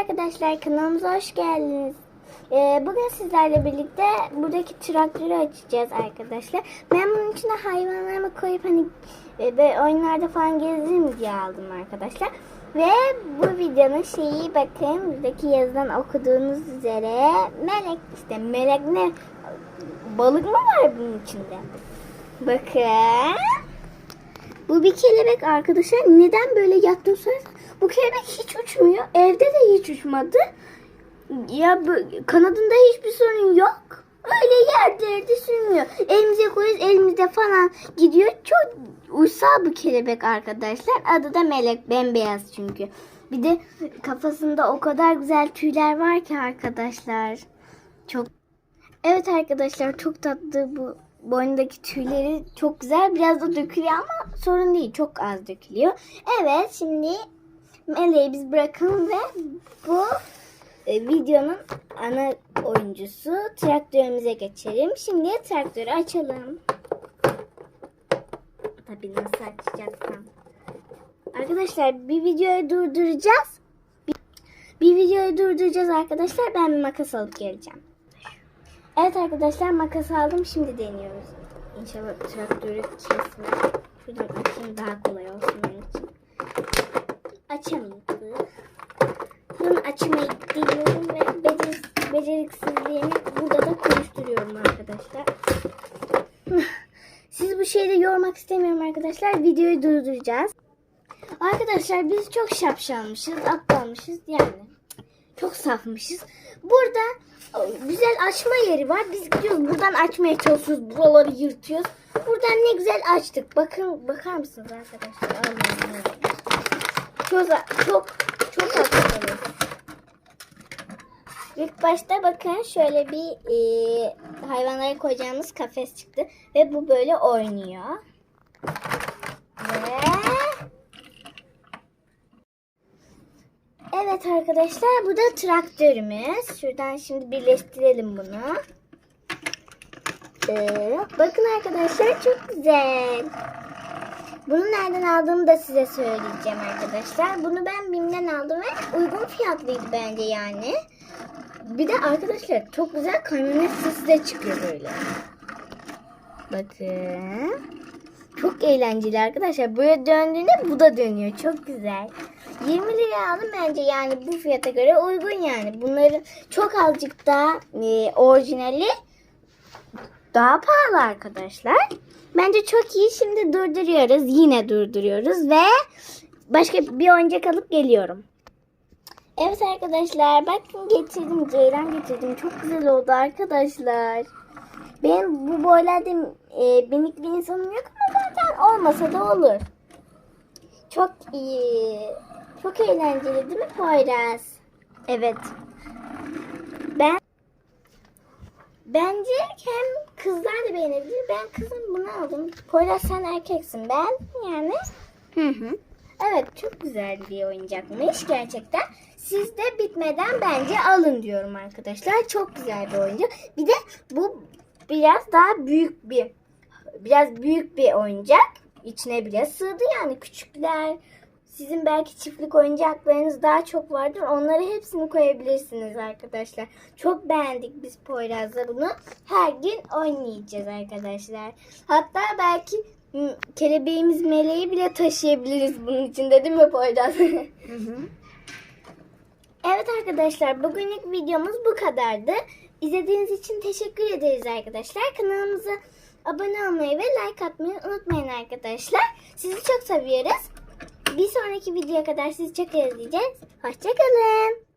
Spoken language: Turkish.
arkadaşlar kanalımıza hoş geldiniz. Ee, bugün sizlerle birlikte buradaki traktörü açacağız arkadaşlar. Ben bunun içine hayvanlarımı koyup hani e, böyle oyunlarda falan gezdiririm diye aldım arkadaşlar. Ve bu videonun şeyi bakın buradaki yazıdan okuduğunuz üzere melek işte melek ne balık mı var bunun içinde? Bakın. Bu bir kelebek arkadaşlar. Neden böyle yattım sorarsan bu kelebek hiç uçmuyor. Evde de hiç uçmadı. Ya kanadında hiçbir sorun yok. Öyle yerde sürmüyor. Elimize koyuyoruz elimizde falan gidiyor. Çok uysal bir kelebek arkadaşlar. Adı da Melek. Bembeyaz çünkü. Bir de kafasında o kadar güzel tüyler var ki arkadaşlar. Çok Evet arkadaşlar çok tatlı bu boynundaki tüyleri çok güzel. Biraz da dökülüyor ama sorun değil. Çok az dökülüyor. Evet şimdi Meleği biz bırakalım ve bu e, videonun ana oyuncusu traktörümüze geçelim. Şimdi traktörü açalım. Tabii nasıl açacaksam. Arkadaşlar bir videoyu durduracağız. Bir, videoyu durduracağız arkadaşlar. Ben bir makas alıp geleceğim. Evet arkadaşlar makas aldım. Şimdi deniyoruz. İnşallah traktörü kesmez. Şuradan açayım daha kolay olsun Açamadık. Bunu açmayı deniyorum ve beceriksiz, beceriksizliğimi burada da konuşturuyorum arkadaşlar. Siz bu şeyde yormak istemiyorum arkadaşlar. Videoyu durduracağız. Arkadaşlar biz çok şapşalmışız, aptalmışız yani. Çok safmışız. Burada güzel açma yeri var. Biz gidiyoruz buradan açmaya çalışıyoruz. Buraları yırtıyoruz. Buradan ne güzel açtık. Bakın bakar mısınız arkadaşlar? Allah'ım. Çok çok çok haklısınız. İlk başta bakın şöyle bir e, hayvanlara koyacağımız kafes çıktı ve bu böyle oynuyor. Ve Evet arkadaşlar bu da traktörümüz. Şuradan şimdi birleştirelim bunu. Ee, bakın arkadaşlar çok güzel. Bunu nereden aldığımı da size söyleyeceğim arkadaşlar. Bunu ben BİM'den aldım ve uygun fiyatlıydı bence yani. Bir de arkadaşlar çok güzel kamyonet sesi de çıkıyor böyle. Bakın. Çok eğlenceli arkadaşlar. Böyle döndüğünde bu da dönüyor. Çok güzel. 20 lira aldım bence yani bu fiyata göre uygun yani. Bunların çok azıcık daha e, orijinali daha pahalı arkadaşlar. Bence çok iyi. Şimdi durduruyoruz. Yine durduruyoruz ve başka bir oyuncak alıp geliyorum. Evet arkadaşlar bakın getirdim. Ceylan getirdim. Çok güzel oldu arkadaşlar. Benim bu boylarda e, minik bir insanım yok ama zaten olmasa da olur. Çok iyi. Çok eğlenceli değil mi Poyraz? Evet. Ben Bence hem kızlar da beğenebilir. Ben kızım bunu aldım. Poyraz sen erkeksin. Ben yani. Hı hı. Evet çok güzel bir oyuncakmış gerçekten. Siz de bitmeden bence alın diyorum arkadaşlar. Çok güzel bir oyuncak. Bir de bu biraz daha büyük bir biraz büyük bir oyuncak. İçine bile sığdı yani küçükler. Sizin belki çiftlik oyuncaklarınız daha çok vardır. Onları hepsini koyabilirsiniz arkadaşlar. Çok beğendik biz Poyraz'la bunu. Her gün oynayacağız arkadaşlar. Hatta belki m, kelebeğimiz meleği bile taşıyabiliriz bunun içinde değil mi Poyraz? evet arkadaşlar bugünlük videomuz bu kadardı. İzlediğiniz için teşekkür ederiz arkadaşlar. Kanalımıza abone olmayı ve like atmayı unutmayın arkadaşlar. Sizi çok seviyoruz. Bir sonraki videoya kadar sizi çok özleyeceğiz. Hoşçakalın.